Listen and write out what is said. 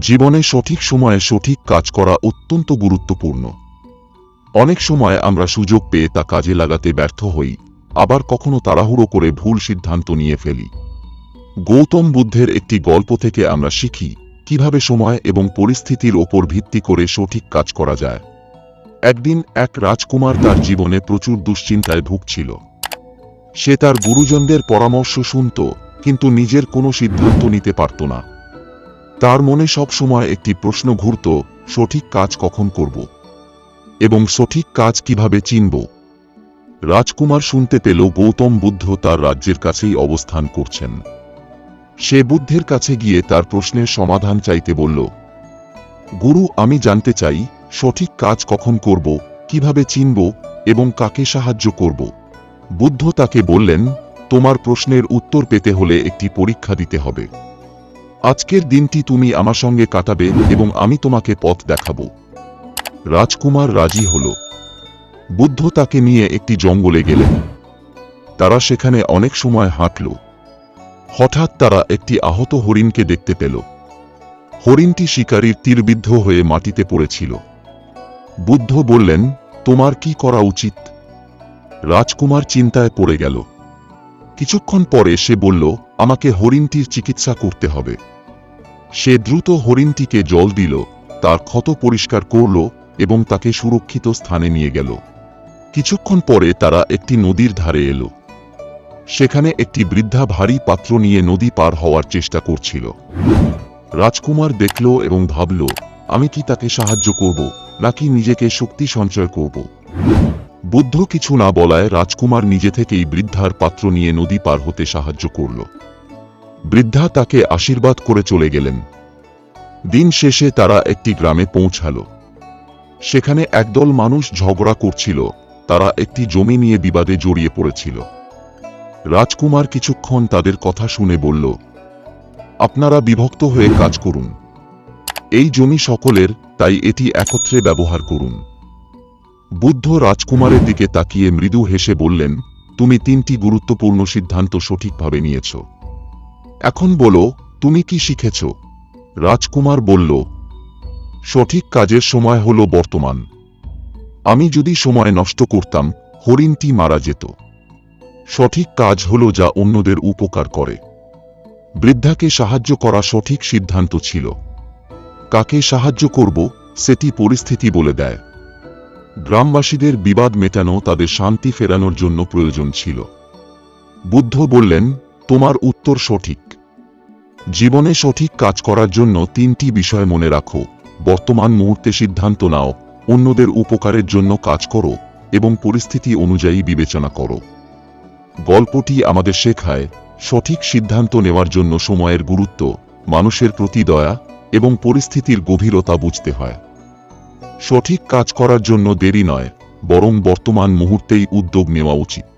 জীবনে সঠিক সময়ে সঠিক কাজ করা অত্যন্ত গুরুত্বপূর্ণ। অনেক সময় আমরা সুযোগ পেয়ে তা কাজে লাগাতে ব্যর্থ হই, আবার কখনো তাড়াহুড়ো করে ভুল সিদ্ধান্ত নিয়ে ফেলি। গৌতম বুদ্ধের একটি গল্প থেকে আমরা শিখি, কীভাবে সময় এবং পরিস্থিতির ওপর ভিত্তি করে সঠিক কাজ করা যায়। একদিন এক রাজকুমার তার জীবনে প্রচুর দুশ্চিন্তায় ভুগছিল। সে তার গুরুজনদের পরামর্শ শুনত, কিন্তু নিজের কোনো সিদ্ধান্ত নিতে পারত না। তার মনে সব সময় একটি প্রশ্ন ঘুরত, সঠিক কাজ কখন করব? এবং সঠিক কাজ কীভাবে চিনব? রাজকুমার শুনতে পেল গৌতম বুদ্ধ তার রাজ্যের কাছেই অবস্থান করছেন। সে বুদ্ধের কাছে গিয়ে তার প্রশ্নের সমাধান চাইতে বলল, গুরু, আমি জানতে চাই, সঠিক কাজ কখন করব, কীভাবে চিনব, এবং কাকে সাহায্য করব? বুদ্ধ তাকে বললেন, তোমার প্রশ্নের উত্তর পেতে হলে একটি পরীক্ষা দিতে হবে। আজকের দিনটি তুমি আমার সঙ্গে কাটাবে এবং আমি তোমাকে পথ দেখাবো। রাজকুমার রাজি হল। বুদ্ধ তাকে নিয়ে একটি জঙ্গলে গেলেন। তারা সেখানে অনেক সময় হাঁটল। হঠাৎ তারা একটি আহত হরিণকে দেখতে পেল। হরিণটি শিকারীর তীরবিদ্ধ হয়ে মাটিতে পড়েছিল। বুদ্ধ বললেন, তোমার কি করা উচিত? রাজকুমার চিন্তায় পড়ে গেল। কিছুক্ষণ পরে সে বলল, আমাকে হরিণটির চিকিৎসা করতে হবে। সে দ্রুত হরিণটিকে জল দিল, তার ক্ষত পরিষ্কার করল এবং তাকে সুরক্ষিত স্থানে নিয়ে গেল। কিছুক্ষণ পরে তারা একটি নদীর ধারে এলো। সেখানে একটি বৃদ্ধা ভারী পাত্র নিয়ে নদী পার হওয়ার চেষ্টা করছিল। রাজকুমার দেখল এবং ভাবল, আমি কি তাকে সাহায্য করব, নাকি নিজেকে শক্তি সঞ্চয় করব? বুদ্ধ কিছু না বলায় রাজকুমার নিজে থেকেই বৃদ্ধার পাত্র নিয়ে নদী পার হতে সাহায্য করল। বৃদ্ধা তাকে আশীর্বাদ করে চলে গেলেন। দিন শেষে তারা একটি গ্রামে পৌঁছাল। সেখানে একদল মানুষ ঝগড়া করছিল, তারা একটি জমি নিয়ে বিবাদে জড়িয়ে পড়েছিল। রাজকুমার কিছুক্ষণ তাদের কথা শুনে বলল, আপনারা বিভক্ত হয়ে কাজ করুন। এই জমি সকলের, তাই এটি একত্রে ব্যবহার করুন। বুদ্ধ রাজকুমারের দিকে তাকিয়ে মৃদু হেসে বললেন, তুমি তিনটি গুরুত্বপূর্ণ সিদ্ধান্ত সঠিকভাবে নিয়েছ। এখন বলো, তুমি কি শিখেছ? রাজকুমার বলল, সঠিক কাজের সময় হল বর্তমান। আমি যদি সময় নষ্ট করতাম, হরিণটি মারা যেত। সঠিক কাজ হল যা অন্যদের উপকার করে। বৃদ্ধাকে সাহায্য করা সঠিক সিদ্ধান্ত ছিল। কাকে সাহায্য করব, সেটি পরিস্থিতি বলে দেয়। গ্রামবাসীদের বিবাদ মেটানো তাদের শান্তি ফেরানোর জন্য প্রয়োজন ছিল। বুদ্ধ বললেন, তোমার উত্তর সঠিক। জীবনে সঠিক কাজ করার জন্য তিনটি বিষয় মনে রাখো। বর্তমান মুহূর্তে সিদ্ধান্ত নাও, অন্যদের উপকারের জন্য কাজ করো এবং পরিস্থিতি অনুযায়ী বিবেচনা করো। গল্পটি আমাদের শেখায়, সঠিক সিদ্ধান্ত নেওয়ার জন্য সময়ের গুরুত্ব, মানুষের প্রতি দয়া এবং পরিস্থিতির গভীরতা বুঝতে হয়। সঠিক কাজ করার জন্য দেরি নয় বরং বর্তমান মুহূর্তেই উদ্যোগ নেওয়া উচিত।